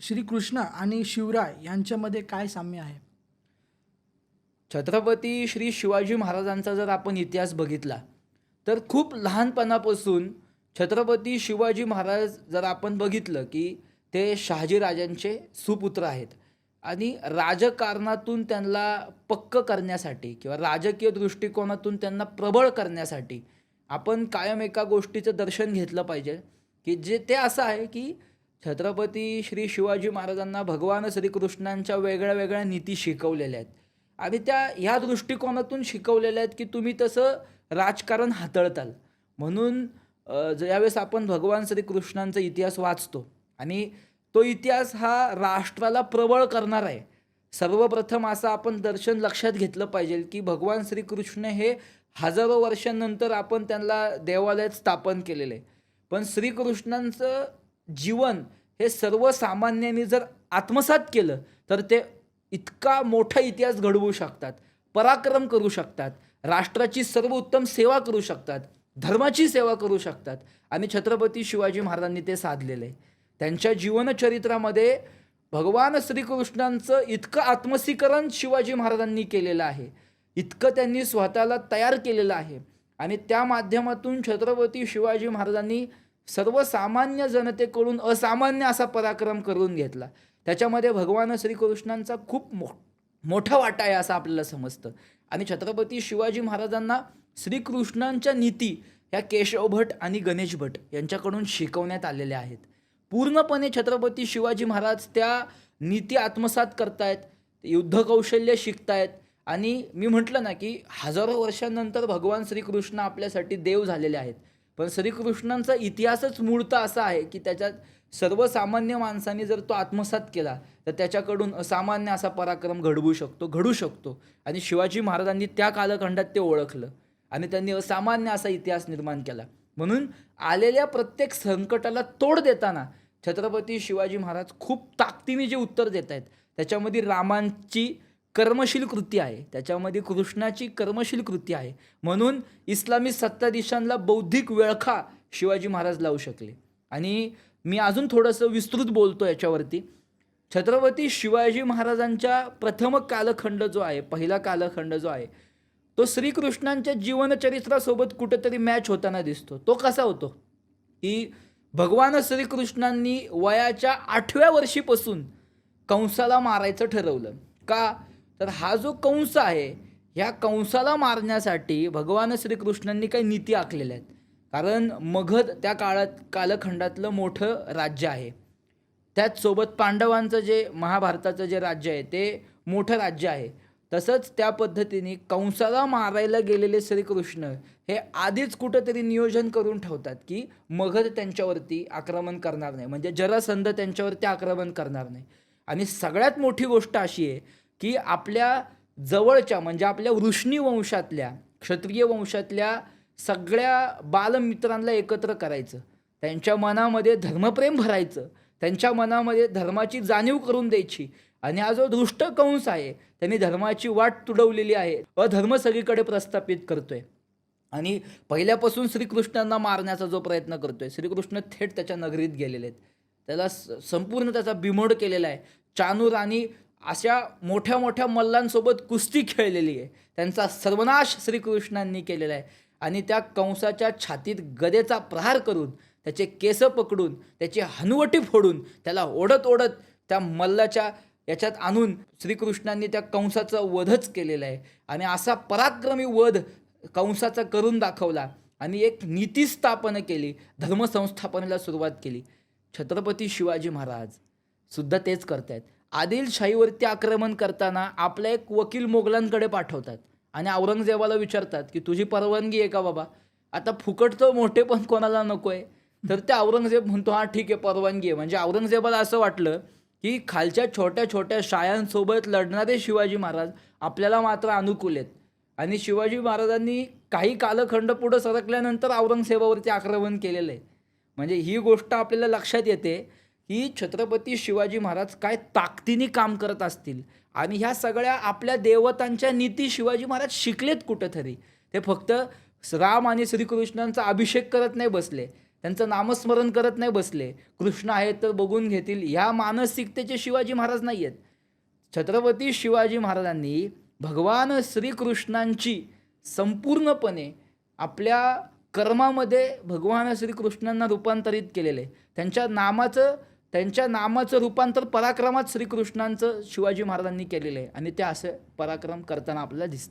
श्रीकृष्ण आणि शिवराय यांच्यामध्ये काय साम्य आहे? छत्रपती श्री शिवाजी महाराजांचा जर आपण इतिहास बघितला तर खूप लहानपणापासून छत्रपती शिवाजी महाराज जर आपण बघितलं की ते शहाजीराजांचे सुपुत्र आहेत आणि राजकारणातून त्यांना पक्क करण्यासाठी किंवा राजकीय दृष्टिकोनातून त्यांना प्रबळ करण्यासाठी आपण कायम एका गोष्टीचं दर्शन घेतलं पाहिजे की जे ते असं आहे की छत्रपती श्री शिवाजी महाराजांना भगवान श्रीकृष्णांच्या वेगळ्या वेगळ्या नीती शिकवलेल्या आहेत. आणि त्या ह्या दृष्टिकोनातून शिकवलेल्या आहेत की तुम्ही तसं राजकारण हाताळताल. म्हणून ज्यावेळेस आपण भगवान श्रीकृष्णांचा इतिहास वाचतो. आणि तो इतिहास हा राष्ट्राला प्रबळ करणार आहे. सर्वप्रथम असं आपण दर्शन लक्षात घेतलं पाहिजे की भगवान श्रीकृष्ण हे हजारो वर्षांनंतर आपण त्यांना देवालयात स्थापन केलेलं आहे. पण श्रीकृष्णांचं जीवन हे सर्वसामान्यांनी जर आत्मसात केलं तर ते इतका मोठा इतिहास घडवू शकतात पराक्रम करू शकतात राष्ट्राची सर्वोत्तम सेवा करू शकतात धर्माची सेवा करू शकतात. आणि छत्रपती शिवाजी महाराजांनी ते साधलेलं आहे. त्यांच्या जीवनचरित्रामध्ये भगवान श्रीकृष्णांचं इतकं आत्मसीकरण शिवाजी महाराजांनी केलेलं आहे. इतकं त्यांनी स्वतःला तयार केलेलं आहे. आणि त्या माध्यमातून छत्रपती शिवाजी महाराजांनी सर्वसामान्य जनतेकडून असामान्य असा पराक्रम करून घेतला. त्याच्यामध्ये भगवान श्रीकृष्णांचा खूप मो मोठा वाटा आहे असं आपल्याला समजतं. आणि छत्रपती शिवाजी महाराजांना श्रीकृष्णांच्या नीती ह्या केशव भट आणि गणेश भट यांच्याकडून शिकवण्यात आलेल्या आहेत. पूर्णपणे छत्रपती शिवाजी महाराज त्या नीती आत्मसात करतायत युद्धकौशल्य शिकतायत आणि मी म्हटलं ना की हजारो वर्षांनंतर भगवान श्रीकृष्ण आपल्यासाठी देव झालेले आहेत. पण श्रीकृष्णांचा इतिहासच मूळता असा आहे की त्याच्यात सर्वसामान्य माणसाने जर तो आत्मसात केला तर त्याच्याकडून असामान्य असा पराक्रम घडवू शकतो घडू शकतो. आणि शिवाजी महाराजांनी त्या कालखंडात ते ओळखलं आणि त्यांनी असामान्य असा इतिहास निर्माण केला. म्हणून आलेल्या प्रत्येक संकटाला तोड देताना छत्रपती शिवाजी महाराज खूप ताकदीने जे उत्तर देत आहेत त्याच्यामध्ये रामांची कर्मशील कृती आहे. त्याच्यामध्ये कृष्णाची कर्मशील कृती आहे. म्हणून इस्लामी सत्ताधीशांना बौद्धिक वेळखा शिवाजी महाराज लावू शकले. आणि मी अजून थोडंसं विस्तृत बोलतो याच्यावरती. छत्रपती शिवाजी महाराजांच्या प्रथम कालखंड जो आहे पहिला कालखंड जो आहे तो श्रीकृष्णांच्या जीवनचरित्रासोबत कुठंतरी मॅच होताना दिसतो. तो कसा होतो? की भगवान श्रीकृष्णांनी वयाच्या आठव्या वर्षीपासून कंसाला मारायचं ठरवलं. का? तर हा जो कंस आहे ह्या कंसाला मारण्यासाठी भगवान श्रीकृष्णांनी काही नीती आखलेल्या आहेत. कारण मगध त्या काळात कालखंडातलं मोठं राज्य आहे. त्याचसोबत पांडवांचं जे महाभारताचं जे राज्य आहे ते मोठं राज्य आहे. तसंच त्या पद्धतीने कंसाला मारायला गेलेले श्रीकृष्ण हे आधीच कुठंतरी नियोजन करून ठेवतात की मगध त्यांच्यावरती आक्रमण करणार नाही. म्हणजे जरासंध त्यांच्यावरती आक्रमण करणार नाही. आणि सगळ्यात मोठी गोष्ट अशी आहे की आपल्या जवळच्या म्हणजे आपल्या वृष्णी वंशातल्या क्षत्रिय वंशातल्या सगळ्या बालमित्रांना एकत्र करायचं. त्यांच्या मनामध्ये धर्मप्रेम भरायचं. त्यांच्या मनामध्ये धर्माची जाणीव करून द्यायची. आणि हा जो दृष्ट कंस आहे त्यांनी धर्माची वाट तुडवलेली आहे. अधर्म सगळीकडे प्रस्थापित करतोय. आणि पहिल्यापासून श्रीकृष्णांना मारण्याचा जो प्रयत्न करतोय श्रीकृष्ण थेट त्याच्या नगरीत गेलेले आहेत. त्याला स- संपूर्ण त्याचा बिमोड केलेला आहे. चानूर आणि अशा मोठ्या मोठ्या मल्लांसोबत कुस्ती खेळलेली आहे. त्यांचा सर्वनाश श्रीकृष्णांनी केलेला आहे. आणि त्या कंसाच्या छातीत गदेचा प्रहार करून त्याचे केस पकडून त्याची हनुवटी फोडून त्याला ओढत ओढत त्या मल्लाच्या याच्यात आणून श्रीकृष्णांनी त्या कंसाचं वधच केलेला आहे. आणि असा पराक्रमी वध कंसाचा करून दाखवला. आणि एक नीती स्थापन केली. धर्मसंस्थापनेला सुरुवात केली. छत्रपती शिवाजी महाराज सुद्धा तेच करतायत. आदिलशाहीवरती आक्रमण करताना आपला एक वकील मोगलांकडे पाठवतात आणि औरंगजेबाला विचारतात की तुझी परवानगी आहे का बाबा? आता फुकटचं मोठे पण कोणाला नको आहे तर ते औरंगजेब म्हणतो हा ठीक आहे परवानगी आहे. म्हणजे औरंगजेबाला असं वाटलं की खालच्या छोट्या छोट्या शायांसोबत लढणारे शिवाजी महाराज आपल्याला मात्र अनुकूल आहेत. आणि शिवाजी महाराजांनी काही कालखंड पुढं सरकल्यानंतर औरंगजेबावरती आक्रमण केलेलं आहे. म्हणजे ही गोष्ट आपल्याला लक्षात येते ही छत्रपती शिवाजी महाराज काय ताकदीने काम करत असतील? आणि ह्या सगळ्या आपल्या देवतांच्या नीती शिवाजी महाराज शिकलेत कुठंतरी. ते फक्त राम आणि श्रीकृष्णांचा अभिषेक करत नाही बसले. त्यांचं नामस्मरण करत नाही बसले. कृष्ण आहेत तर बघून घेतील. ह्या मानसिकतेचे शिवाजी महाराज नाही आहेत छत्रपती शिवाजी महाराजांनी भगवान श्रीकृष्णांची संपूर्णपणे आपल्या कर्मामध्ये भगवान श्रीकृष्णांना रूपांतरित केलेले. त्यांच्या नामाचं त्यांच्या नामाचं रूपांतर पराक्रमात श्रीकृष्णांचं शिवाजी महाराजांनी केलेलं आहे. आणि ते असं पराक्रम करताना आपल्याला दिसतं